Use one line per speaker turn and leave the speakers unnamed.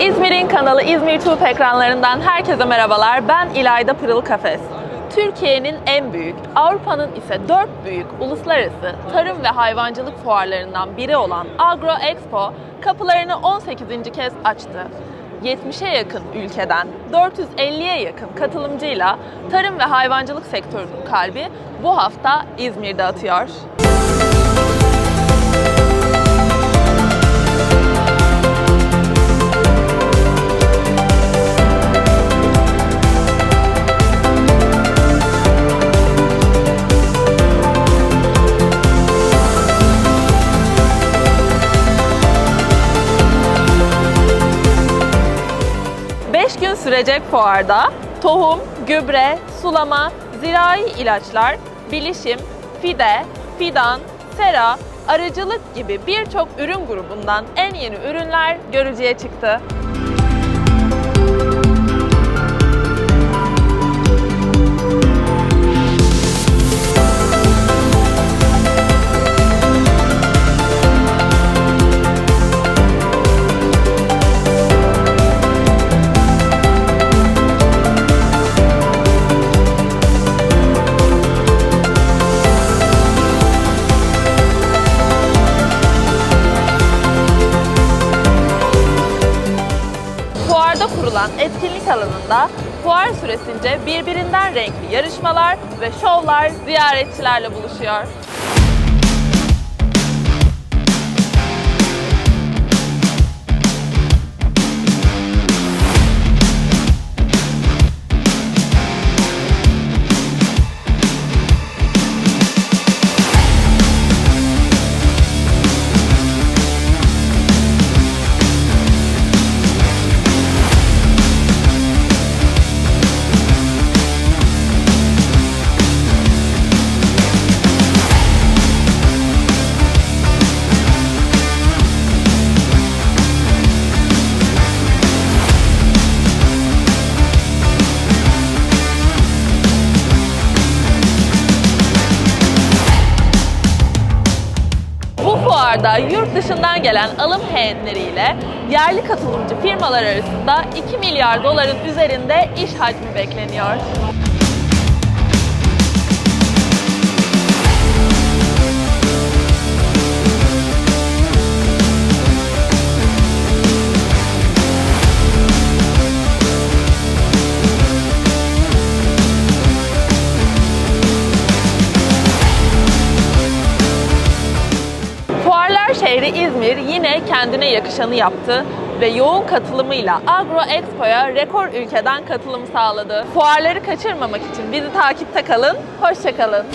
İzmir'in kanalı İzmir Tuğ ekranlarından herkese merhabalar. Ben İlayda Pırıl Kafes. Türkiye'nin en büyük, Avrupa'nın ise dört büyük uluslararası tarım ve hayvancılık fuarlarından biri olan Agro Expo kapılarını 18. kez açtı. 70'e yakın ülkeden 450'ye yakın katılımcıyla tarım ve hayvancılık sektörünün kalbi bu hafta İzmir'de atıyor. Beş sürecek fuarda tohum, gübre, sulama, zirai ilaçlar, bilişim, fide, fidan, sera, arıcılık gibi birçok ürün grubundan en yeni ürünler görücüye çıktı. Kurulan etkinlik alanında fuar süresince birbirinden renkli yarışmalar ve şovlar ziyaretçilerle buluşuyor. Bu fuarda yurt dışından gelen alım heyetleriyle yerli katılımcı firmalar arasında 2 milyar doların üzerinde iş hacmi bekleniyor. Fuarlar şehri İzmir yine kendine yakışanı yaptı ve yoğun katılımıyla Agro Expo'ya rekor ülkeden katılım sağladı. Fuarları kaçırmamak için bizi takipte kalın, hoşçakalın.